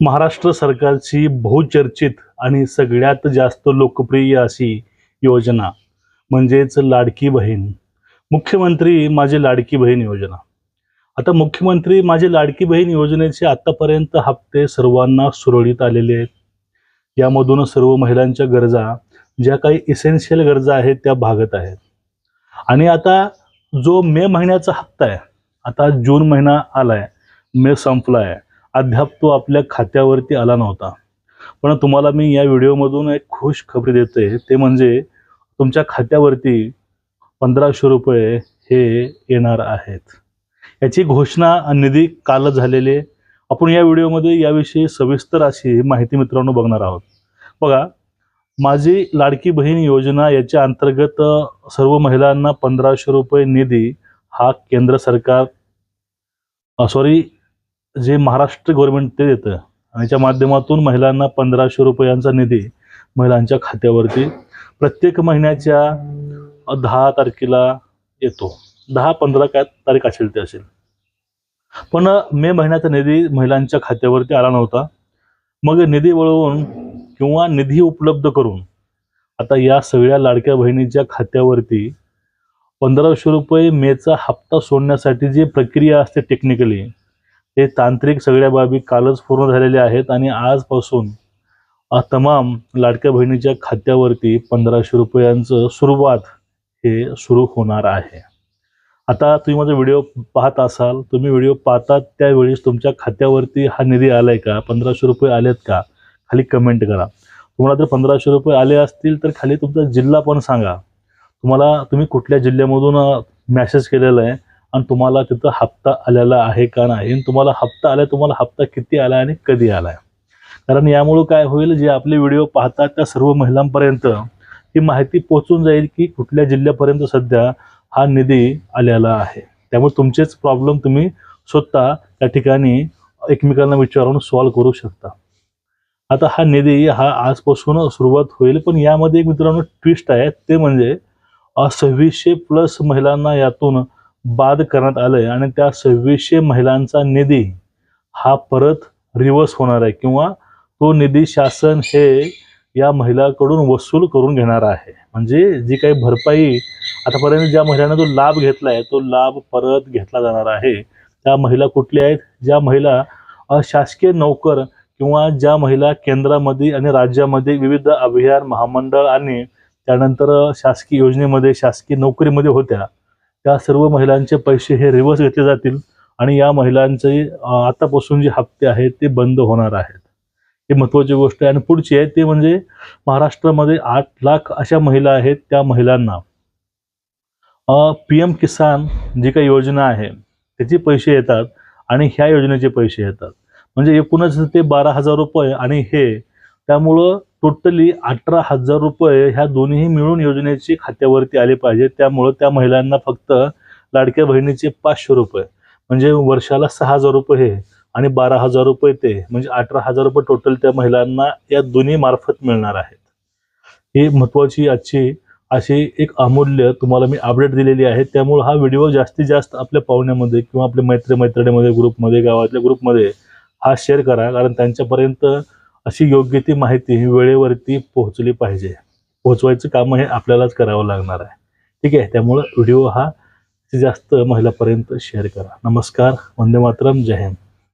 महाराष्ट्र सरकारची बहुचर्चित आणि सगळ्यात जास्त लोकप्रिय अशी योजना म्हणजेच लाडकी बहीण. मुख्यमंत्री माझी लाडकी बहीण योजना. आता मुख्यमंत्री माझी लाडकी बहीण योजनेचे आत्तापर्यंत हप्ते सर्वांना सुरळीत आलेले आहेत. यामधून सर्व महिलांच्या गरजा ज्या काही इसेन्शियल गरजा आहेत त्या भागत आहेत. आणि आता जो मे महिन्याचा हप्ता आहे आता जून महिना आलाय मे संपला आहे अद्याप तो आपल्या खात्यावरती आला नव्हता. पण तुम्हाला मी या व्हिडिओमधून एक खुश खबरी देते ते म्हणजे तुमच्या खात्यावरती पंधराशे रुपये हे येणार आहेत. याची घोषणा निधी कालच झालेली आहे आपण या व्हिडिओमध्ये याविषयी सविस्तर अशी माहिती मित्रांनो बघणार आहोत. बघा माझी लाडकी बहीण योजना याच्या अंतर्गत सर्व महिलांना पंधराशे रुपये निधी हा केंद्र सरकार सॉरी जे महाराष्ट्र गव्हर्नमेंट ते देतं. आणि याच्या माध्यमातून महिलांना पंधराशे रुपयांचा निधी महिलांच्या खात्यावरती प्रत्येक महिन्याच्या दहा तारखेला येतो. दहा पंधरा काय तारीख असेल ते असेल. पण मे महिन्याचा निधी महिलांच्या खात्यावरती आला नव्हता. मग निधी वळवून किंवा निधी उपलब्ध करून आता या सगळ्या लाडक्या बहिणीच्या खात्यावरती पंधराशे रुपये मेचा हप्ता सोडण्यासाठी जी प्रक्रिया असते टेक्निकली हे तांत्रिक सगळ्या बाबी कालच पूर्ण झालेल्या आहेत आणि आजपासून तमाम लाडक्या बहिणीच्या खात्यावरती पंधराशे रुपयांचं सुरुवात हे सुरू होणार आहे. आता तुम्ही माझा व्हिडिओ पाहत असाल तुम्ही व्हिडिओ पाहता त्यावेळेस तुमच्या खात्यावरती हा निधी आलाय का? पंधराशे रुपये आलेत का? खाली कमेंट करा. तुम्हाला जर पंधराशे रुपये आले असतील तर खाली तुमचा जिल्हा पण सांगा. तुम्हाला तुम्ही कुठल्या जिल्ह्यामधून मॅसेज केलेला आहे आणि तुम्हाला तिथं हप्ता आलेला आहे का नाही? आणि तुम्हाला हप्ता आलाय तुम्हाला हप्ता किती आला आणि कधी आलाय? कारण यामुळं काय होईल जे आपले व्हिडिओ पाहतात त्या सर्व महिलांपर्यंत ही माहिती पोहोचून जाईल की कुठल्या जिल्ह्यापर्यंत सध्या हा निधी आलेला आहे. त्यामुळे तुमचेच प्रॉब्लेम तुम्ही स्वतः त्या ठिकाणी एकमेकांना विचारून सॉल्व्ह करू शकता. आता हा निधी हा आजपासून सुरुवात होईल पण यामध्ये एक मित्रांनो ट्विस्ट आहे. ते म्हणजे सव्वीसशे प्लस महिलांना यातून बाद करण्यात आलंय आणि त्या सव्वीसशे महिलांचा निधी हा परत रिव्हर्स होणार आहे किंवा तो निधी शासन हे या महिलाकडून वसूल करून घेणार आहे. म्हणजे जी काही भरपाई आतापर्यंत ज्या महिलांना जो लाभ घेतला आहे तो लाभ परत घेतला जाणार आहे. त्या महिला कुठल्या आहेत? ज्या महिला शासकीय नोकर किंवा ज्या महिला केंद्रामध्ये आणि राज्यामध्ये विविध अभियान महामंडळ आणि त्यानंतर शासकीय योजनेमध्ये शासकीय नोकरीमध्ये होत्या त्या सर्व महिलांचे पैसे हे रिव्हर्स घेतले जातील आणि या महिलांचे आतापासून जे हप्ते आहेत ते बंद होणार आहेत. हे महत्त्वाची गोष्ट आहे. आणि पुढची आहे ते म्हणजे महाराष्ट्रामध्ये आठ लाख अशा महिला आहेत त्या महिलांना पी एम किसान जी काही योजना आहे त्याचे पैसे येतात आणि ह्या योजनेचे पैसे येतात. म्हणजे एकूणच ते बारा हजार रुपये आणि हे त्यामुळं टोटली अठरा हजार रुपये ह्या दोन्ही मिळून योजनेची खात्यावरती आले पाहिजे. त्यामुळं त्या महिलांना फक्त लाडक्या बहिणीचे पाचशे रुपये. म्हणजे वर्षाला सहा हजार रुपये हे आणि बारा हजार रुपये ते. म्हणजे अठरा हजार रुपये टोटल त्या महिलांना या दोन्ही मार्फत मिळणार आहेत. ही महत्त्वाची आजची अशी एक अमूल्य तुम्हाला मी अपडेट दिलेली आहे. त्यामुळे हा व्हिडिओ जास्तीत जास्त आपल्या पाहुण्यामध्ये किंवा आपल्या मैत्री मैत्रिणीमध्ये ग्रुपमध्ये गावातल्या ग्रुपमध्ये हा शेअर करा. कारण त्यांच्यापर्यंत अशी योग्य ती माहिती वेळेवरती पोहोचली पाहिजे. पोहोचवायचं काम हे आपल्यालाच करावं लागणार आहे. ठीक आहे? त्यामुळं व्हिडिओ हा जास्त महिलापर्यंत शेअर करा. नमस्कार. वंदे मातरम. जय हिंद.